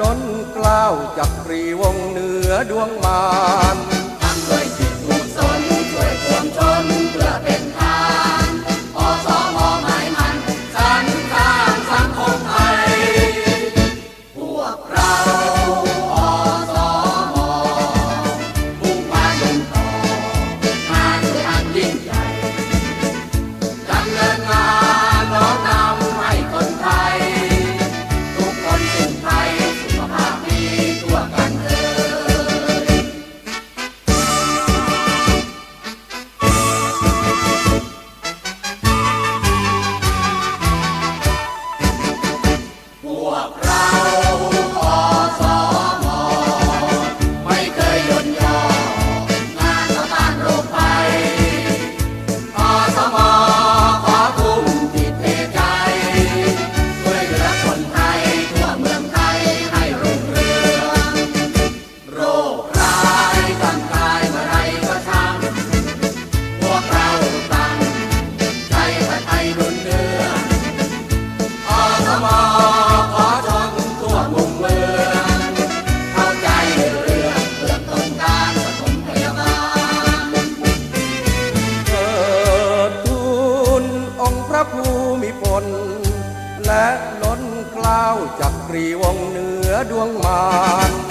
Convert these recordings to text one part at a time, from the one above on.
ล้นกล้าวจักรีวงเหนือดวงมารทำด้วยจิตมุ่งสนช่วยควมชนเพื่อเป็น จักรีวงเหนือดวงมาร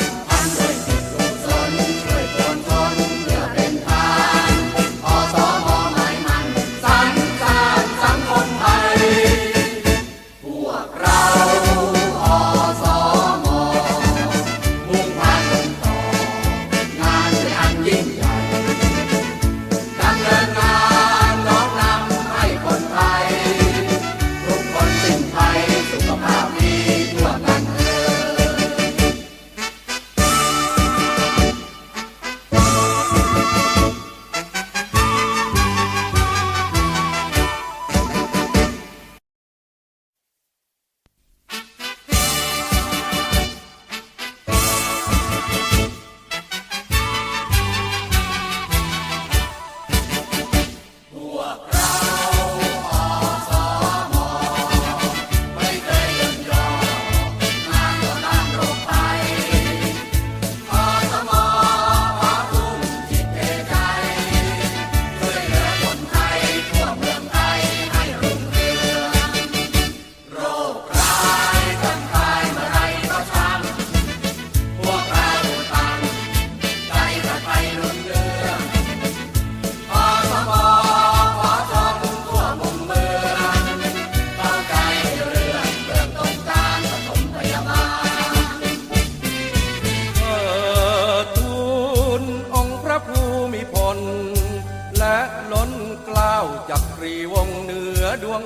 อ